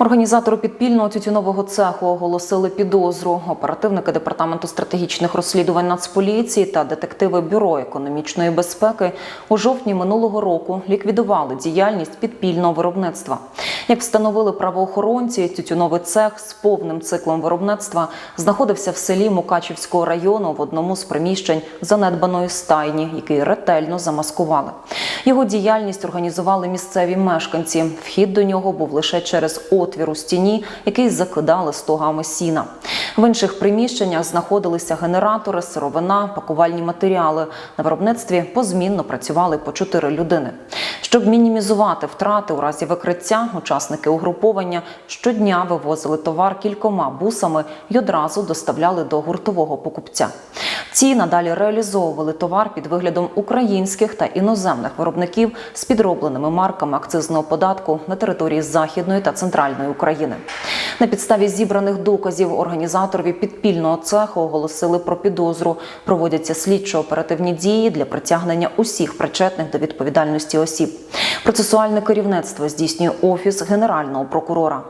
Організатору підпільного тютюнового цеху оголосили підозру. Оперативники департаменту стратегічних розслідувань Нацполіції та детективи бюро економічної безпеки у жовтні минулого року ліквідували діяльність підпільного виробництва. Як встановили правоохоронці, тютюновий цех з повним циклом виробництва знаходився в селі Мукачівського району в одному з приміщень занедбаної стайні, який ретельно замаскували. Його діяльність організували місцеві мешканці. Вхід до нього був лише через отвір у стіні, який закидали стогами сіна. В інших приміщеннях знаходилися генератори, сировина, пакувальні матеріали. На виробництві позмінно працювали по чотири людини. Щоб мінімізувати втрати у разі викриття, учасники угруповання щодня вивозили товар кількома бусами і одразу доставляли до гуртового покупця. Ці надалі реалізовували товар під виглядом українських та іноземних виробників з підробленими марками акцизного податку на території Західної та Центральної України. На підставі зібраних доказів організаторові підпільного цеху оголосили про підозру. Проводяться слідчо-оперативні дії для притягнення усіх причетних до відповідальності осіб. Процесуальне керівництво здійснює офіс генерального прокурора.